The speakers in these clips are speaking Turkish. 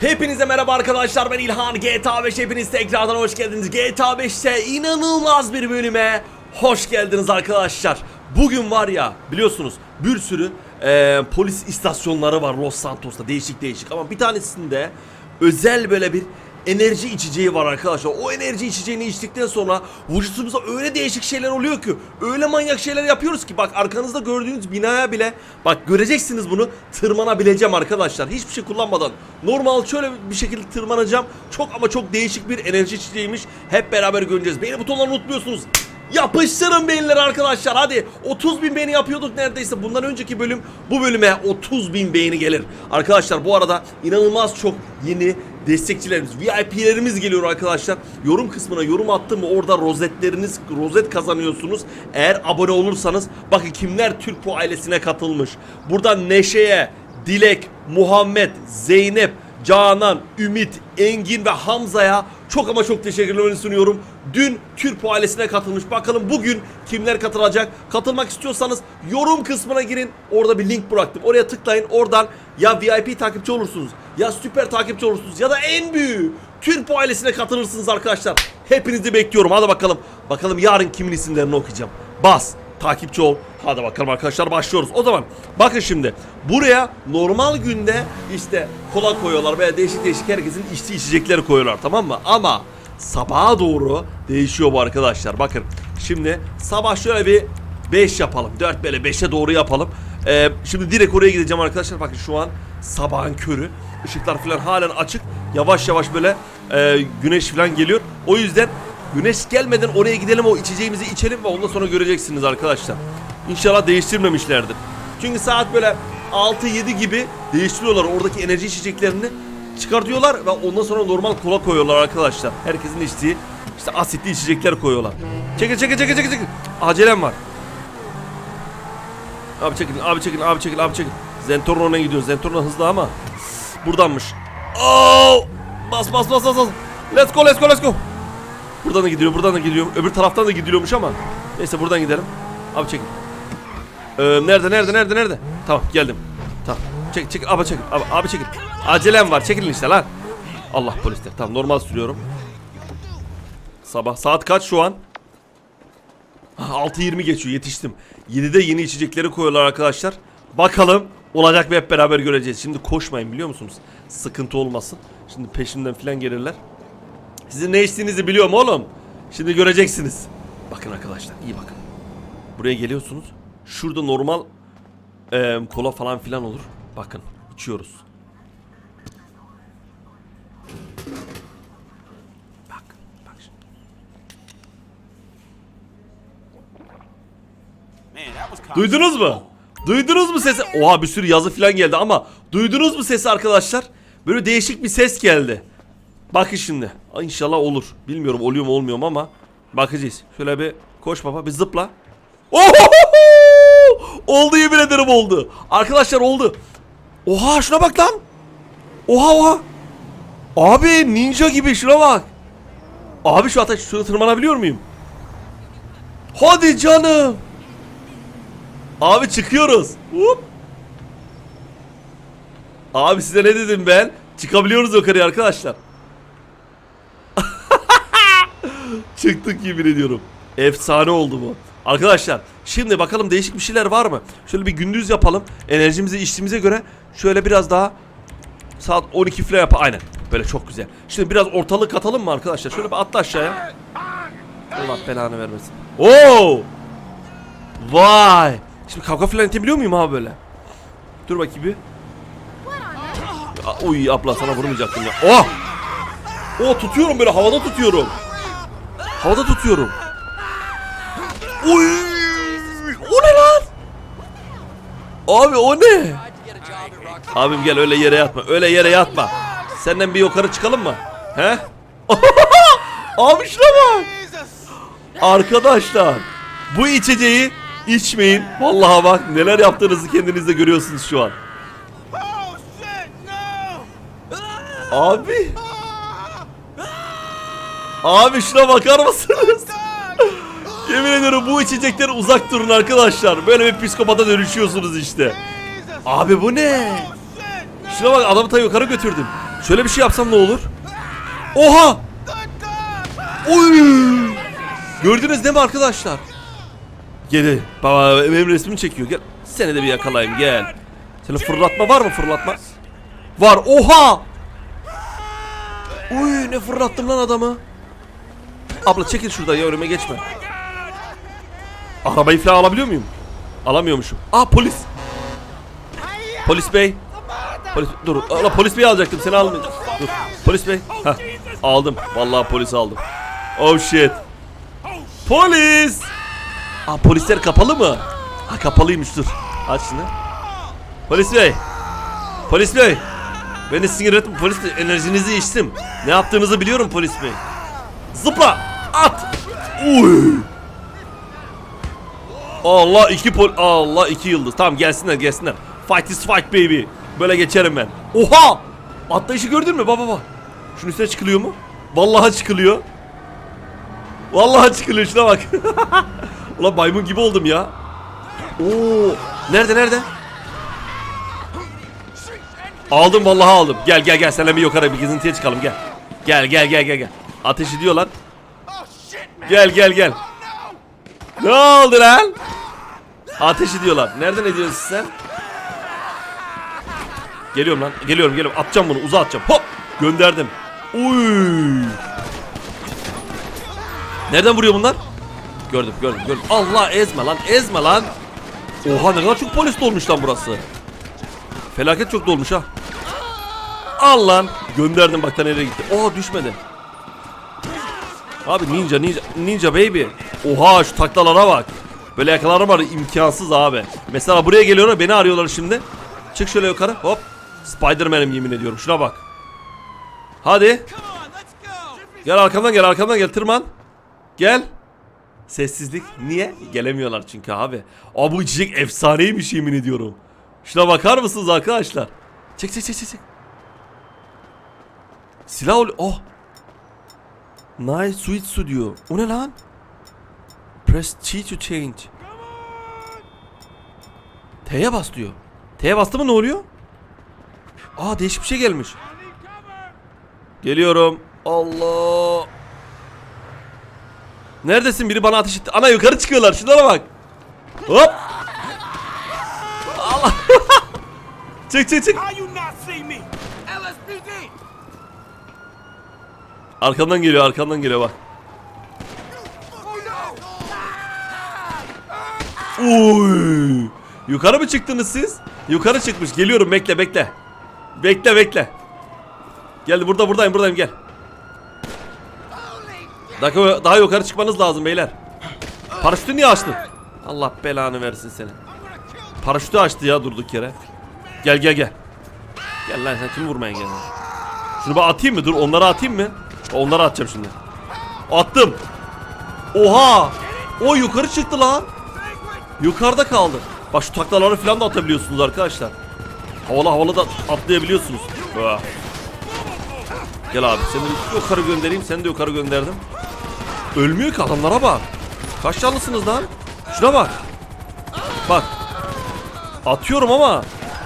Hepinize merhaba arkadaşlar ben İlhan. GTA 5 hepiniz tekrardan hoş geldiniz. GTA 5'te inanılmaz bir bölüme hoş geldiniz arkadaşlar. Bugün var ya biliyorsunuz bir sürü eee, polis istasyonları var Los Santos'ta. Değişik değişik ama bir tanesinde özel böyle bir enerji içeceği var arkadaşlar. O enerji içeceğini içtikten sonra vücudumuza öyle değişik şeyler oluyor ki Öyle manyak şeyler yapıyoruz ki bak arkanızda gördüğünüz binaya bile Bak göreceksiniz bunu tırmanabileceğim arkadaşlar. Hiçbir şey kullanmadan Normal şöyle bir şekilde tırmanacağım. Çok ama çok değişik bir enerji içeceğiymiş. Hep beraber göreceğiz. Beğeni butonlarını unutmuyorsunuz Yapıştırın beğenileri arkadaşlar hadi. 30 bin beğeni yapıyorduk neredeyse. Bundan önceki bölüm bu bölüme 30 bin beğeni gelir. Arkadaşlar bu arada inanılmaz çok yeni destekçilerimiz VIP'lerimiz geliyor arkadaşlar. Yorum kısmına yorum attım orada rozetleriniz rozet kazanıyorsunuz. Eğer abone olursanız bakın kimler Türk bu ailesine katılmış. Buradan Neşe'ye Dilek, Muhammed, Zeynep, Canan, Ümit, Engin ve Hamza'ya çok ama çok teşekkürlerimi sunuyorum. Dün Türk ailesine katılmış. Bakalım bugün kimler katılacak? Katılmak istiyorsanız yorum kısmına girin. Orada bir link bıraktım. Oraya tıklayın. Oradan ya VIP takipçi olursunuz ya süper takipçi olursunuz ya da en büyüğü Türk ailesine katılırsınız arkadaşlar. Hepinizi bekliyorum. Hadi bakalım. Bakalım yarın kimin isimlerini okuyacağım. Bas takipçi ol. Hadi bakalım arkadaşlar başlıyoruz. O zaman bakın şimdi buraya normal günde işte kola koyuyorlar veya değişik değişik herkesin içtiği içecekleri koyuyorlar tamam mı? Ama sabaha doğru değişiyor bu arkadaşlar. Bakın şimdi sabah şöyle bir 5 yapalım. 4 böyle 5'e doğru yapalım. Ee, şimdi direkt oraya gideceğim arkadaşlar. Bakın şu an sabahın körü. Işıklar falan halen açık. Yavaş yavaş böyle e, güneş falan geliyor. O yüzden Güneş gelmeden oraya gidelim o içeceğimizi içelim ve ondan sonra göreceksiniz arkadaşlar. İnşallah değiştirmemişlerdir. Çünkü saat böyle 6-7 gibi değiştiriyorlar oradaki enerji içeceklerini çıkartıyorlar ve ondan sonra normal kola koyuyorlar arkadaşlar. Herkesin içtiği işte asitli içecekler koyuyorlar. Çekil çekil çekil çekil çekil. Acelem var. Abi çekil abi çekil abi çekil abi çekil. Zentorno'na gidiyoruz. Zentorno hızlı ama buradanmış. Oh! Bas bas bas bas bas. Let's go let's go let's go. Buradan da gidiyor, buradan da gidiyor. Öbür taraftan da gidiliyormuş ama. Neyse buradan gidelim. Abi çekin. Ee, nerede, nerede, nerede, nerede? Tamam geldim. Tamam. Çek, çek, abi çekin. Abi, abi çekin. Acelem var. Çekilin işte lan. Allah polisler. Tamam normal sürüyorum. Sabah. Saat kaç şu an? Ah, 6.20 geçiyor. Yetiştim. 7'de yeni içecekleri koyuyorlar arkadaşlar. Bakalım olacak mı hep beraber göreceğiz. Şimdi koşmayın biliyor musunuz? Sıkıntı olmasın. Şimdi peşimden falan gelirler. Sizin ne içtiğinizi biliyorum oğlum. Şimdi göreceksiniz. Bakın arkadaşlar iyi bakın. Buraya geliyorsunuz. Şurada normal eee, kola falan filan olur. Bakın içiyoruz. Bak bak Duydunuz mu? Duydunuz mu sesi? Oha bir sürü yazı falan geldi ama duydunuz mu sesi arkadaşlar? Böyle değişik bir ses geldi. Bakın şimdi. İnşallah olur. Bilmiyorum oluyor mu olmuyor mu ama bakacağız. Şöyle bir koş baba bir zıpla. Oho! Oldu yemin ederim oldu. Arkadaşlar oldu. Oha şuna bak lan. Oha oha. Abi ninja gibi şuna bak. Abi şu ateş şuna tırmanabiliyor muyum? Hadi canım. Abi çıkıyoruz. Hop. Abi size ne dedim ben? Çıkabiliyoruz yukarıya arkadaşlar. Çıktık yemin ediyorum. Efsane oldu bu. Arkadaşlar şimdi bakalım değişik bir şeyler var mı? Şöyle bir gündüz yapalım. Enerjimizi içtiğimize göre şöyle biraz daha saat 12 falan yap. Aynen. Böyle çok güzel. Şimdi biraz ortalık katalım mı arkadaşlar? Şöyle bir atla aşağıya. Allah belanı vermesin. Oo! Vay! Şimdi kavga falan edebiliyor muyum abi böyle? Dur bakayım bir. Uy abla sana vurmayacaktım ya. Oh! Oh tutuyorum böyle havada tutuyorum. Havada tutuyorum. Uy! O ne lan? Abi o ne? Abim gel öyle yere yatma. Öyle yere yatma. Senden bir yukarı çıkalım mı? He? Abi şuna bak. Arkadaşlar bu içeceği içmeyin. Vallahi bak neler yaptığınızı kendiniz de görüyorsunuz şu an. Oh! Abi. Abi şuna bakar mısınız? Yemin ediyorum bu içecekten uzak durun arkadaşlar. Böyle bir psikopata dönüşüyorsunuz işte. Abi bu ne? Şuna bak adamı ta yukarı götürdüm. Şöyle bir şey yapsam ne olur? Oha! Oy! Gördünüz değil mi arkadaşlar? Gel baba benim resmimi çekiyor gel. Seni de bir yakalayayım gel. Senin fırlatma var mı fırlatma? Var oha! Uy ne fırlattım lan adamı. Abla çekil şurada ya önüme geçme. Arabayı falan alabiliyor muyum? Alamıyormuşum. Aa polis. Polis bey. Polis dur. Ala polis bey alacaktım seni almayacağım. Dur. Polis bey. Heh, aldım. Vallahi polis aldım. Oh shit. Polis. Aa polisler kapalı mı? Ha kapalıymış dur. Aç şunu. Polis bey. Polis bey. Ben de sinir ettim. Polis bey enerjinizi içtim. Ne yaptığınızı biliyorum polis bey. Zıpla. At. Uy. Allah iki pol Allah iki yıldız. Tamam gelsinler gelsinler. Fight is fight baby. Böyle geçerim ben. Oha! Atlayışı gördün mü baba baba? Şunun üstüne çıkılıyor mu? Vallahi çıkılıyor. Vallahi çıkılıyor şuna bak. Ulan maymun gibi oldum ya. Oo! Nerede nerede? Aldım vallahi aldım. Gel gel gel seninle bir yukarı bir gezintiye çıkalım gel. Gel gel gel gel gel. Ateş ediyor lan. Gel gel gel. Ne oldu lan? Ateş ediyorlar. Nereden ediyorsun sen? Geliyorum lan. Geliyorum geliyorum. Atacağım bunu. Uza atacağım. Hop. Gönderdim. Uy. Nereden vuruyor bunlar? Gördüm gördüm gördüm. Allah ezme lan ezme lan. Oha ne kadar çok polis dolmuş lan burası. Felaket çok dolmuş ha. Al lan. Gönderdim bak nereye gitti. Oha düşmedi. Abi ninja ninja ninja baby. Oha şu taklalara bak. Böyle yakalarım var imkansız abi. Mesela buraya geliyorlar beni arıyorlar şimdi. Çık şöyle yukarı hop. Spiderman'im yemin ediyorum şuna bak. Hadi. Gel arkamdan gel arkamdan gel tırman. Gel. Sessizlik. Niye? Gelemiyorlar çünkü abi. Aa bu içecek efsaneymiş yemin ediyorum. Şuna bakar mısınız arkadaşlar? Çek çek çek. çek. Silah ol. Oh. Nice sweet su diyor. O ne lan? Press T to change. T'ye bas diyor. T'ye bastı mı ne oluyor? Aa değişik bir şey gelmiş. Geliyorum. Allah. Neredesin? Biri bana ateş etti. Ana yukarı çıkıyorlar. Şunlara bak. Hop. Allah. çık çık çık. Arkandan geliyor, arkandan geliyor bak. Uy! Yukarı mı çıktınız siz? Yukarı çıkmış. Geliyorum bekle bekle. Bekle bekle. Gel burada buradayım buradayım gel. Daha, daha yukarı çıkmanız lazım beyler. Paraşütü niye açtın? Allah belanı versin seni. Paraşütü açtı ya durduk yere. Gel gel gel. Gel lan sen kim vurmaya geldin? Şunu ben atayım mı? Dur onları atayım mı? Onları atacağım şimdi. Attım. Oha! O yukarı çıktı lan. Yukarıda kaldı. Bak şu taklaları falan da atabiliyorsunuz arkadaşlar. Havalı havalı da atlayabiliyorsunuz. Ah. Gel abi seni yukarı göndereyim. Seni de yukarı gönderdim. Ölmüyor ki adamlara bak. Kaç canlısınız lan? Şuna bak. Bak. Atıyorum ama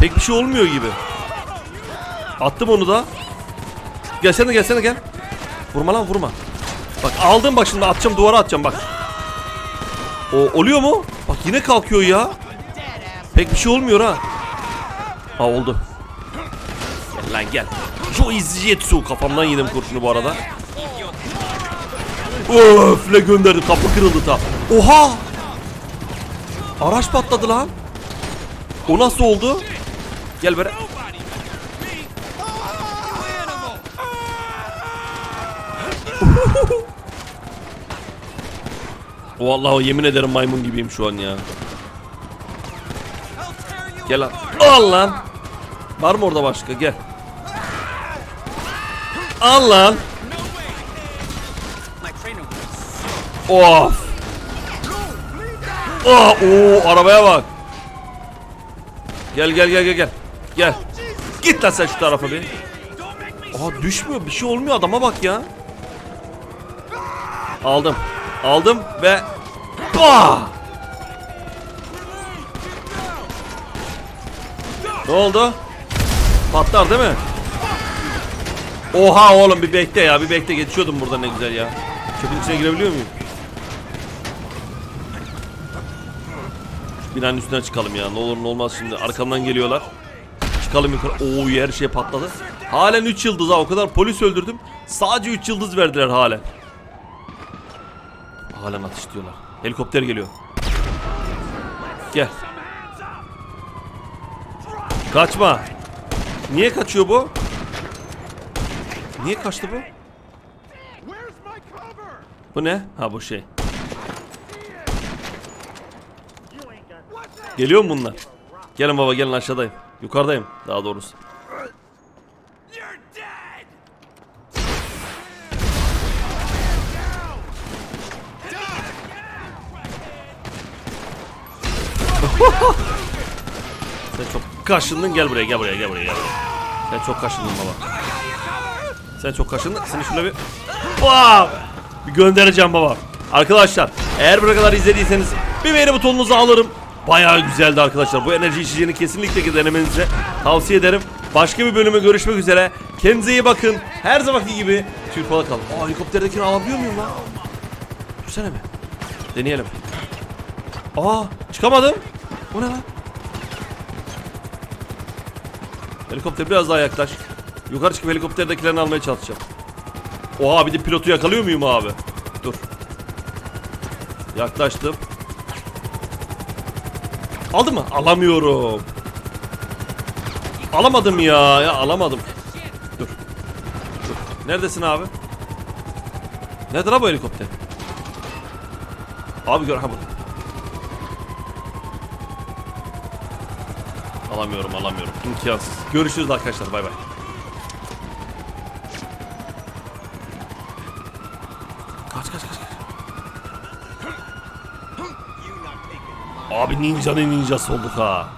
pek bir şey olmuyor gibi. Attım onu da. Gelsene gelsene gel. Vurma lan vurma. Bak aldım bak şimdi atacağım duvara atacağım bak. O oluyor mu? Bak yine kalkıyor ya. Pek bir şey olmuyor ha. Ha oldu. Gel lan gel. Joe Izzetsu kafamdan yedim kurşunu bu arada. Öf ne gönderdim kapı kırıldı ta. Oha! Araç patladı lan. O nasıl oldu? Gel böyle. Vallahi yemin ederim maymun gibiyim şu an ya. Gel lan. Al lan. Var mı orada başka? Gel. Al lan. Of. Oh, oo, arabaya bak. Gel gel gel gel gel. Gel. Git lan sen şu tarafa bir. Aa düşmüyor. Bir şey olmuyor adama bak ya. Aldım. Aldım ve Bah! Ne oldu? Patlar değil mi? Oha oğlum bir bekle ya bir bekle geçiyordum burada ne güzel ya. Çöpün içine girebiliyor muyum? Şu binanın üstüne çıkalım ya ne olur ne olmaz şimdi arkamdan geliyorlar. Çıkalım yukarı. Oo her şey patladı. Halen 3 yıldız ha o kadar polis öldürdüm. Sadece 3 yıldız verdiler halen. Halen atış diyorlar. Helikopter geliyor. Gel. Kaçma. Niye kaçıyor bu? Niye kaçtı bu? Bu ne? Ha bu şey. Geliyor mu bunlar? Gelin baba gelin aşağıdayım. Yukarıdayım daha doğrusu. Sen çok kaşındın gel buraya gel buraya gel buraya gel. Sen çok kaşındın baba. Sen çok kaşındın. Seni şöyle bir... Wow! Bir göndereceğim baba. Arkadaşlar eğer buraya kadar izlediyseniz bir beğeni butonunuzu alırım. Bayağı güzeldi arkadaşlar. Bu enerji içeceğini kesinlikle denemenizi tavsiye ederim. Başka bir bölüme görüşmek üzere. Kendinize iyi bakın. Her zamanki gibi Türkpala kalın. Aa helikopterdekini alabiliyor muyum lan? Düşsene mi? Deneyelim. Aa çıkamadım. Bu ne lan? Helikopter biraz daha yaklaş. Yukarı çıkıp helikopterdekilerini almaya çalışacağım. Oha bir de pilotu yakalıyor muyum abi? Dur. Yaklaştım. Aldı mı? Alamıyorum. Alamadım ya. Ya alamadım. Dur. Dur. Neredesin abi? Nerede lan bu helikopter? Abi gör ha burada. Alamıyorum alamıyorum. İmkansız. Görüşürüz arkadaşlar bay bay. Kaç kaç kaç. Abi ninjanın ninjası olduk ha.